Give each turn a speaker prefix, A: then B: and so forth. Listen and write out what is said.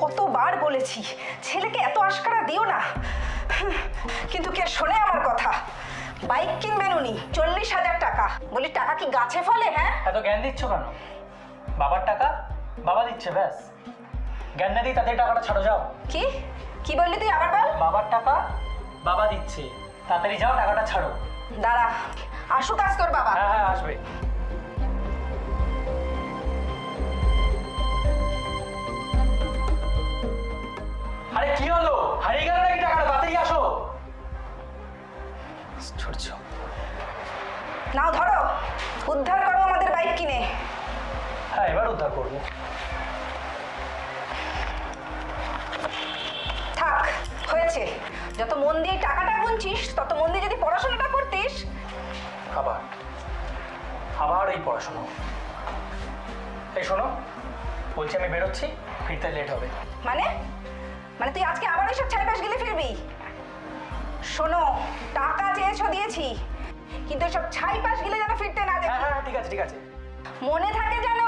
A: কতবার বলেছি ছেলেকে এত আশকারা দিও না। কিন্তু কে শোনে আমার কথা? বাইক কিনবেন উনি চল্লিশ হাজার টাকা। বলি টাকা কি গাছে ফলে হ্যাঁ?
B: এত জ্ঞান দিচ্ছ কেন? বাবার টাকা? বাবা দিচ্ছে ব্যাস। জ্ঞান না দিই তাদের টাকাটা ছাড়ো যাও।
A: কি? কি বললি তুই আবার বল?
B: বাবার টাকা বাবা দিচ্ছে। তাড়াতাড়ি যাও টাকাটা ছাড়ো।
A: দাঁড়া আসুক আজ তোর বাবা।
B: হ্যাঁ হ্যাঁ আসবে। আরে কি হলো? হারিয়ে গেল নাকি টাকাটা? তাড়াতাড়ি আসো। ছড়ছ
A: নাও ধরো। উদ্ধার করো আমাদের বাইক কিনে।
B: হ্যাঁ এবার উদ্ধার করব।
A: থাক হয়েছে। যত মন দিয়ে টাকাটা গুনছিস তত মন দিয়ে যদি পড়াশোনাটা করতিস।
B: আবার। আবার এই পড়াশোনা। এই শোনো বলছি আমি বেরোচ্ছি ফিরতে লেট হবে।
A: মানে? মানে তুই আজকে আবার ওইসব ছাইপাশ গেলে ফিরবি? শোনো টাকা চেয়েছো দিয়েছি কিন্তু সব ছাই পাশ গেলে যেন ফিরতে না
B: হ্যাঁ
A: দেখি
B: হ্যাঁ ঠিক আছে ঠিক আছে।
A: মনে থাকে যেন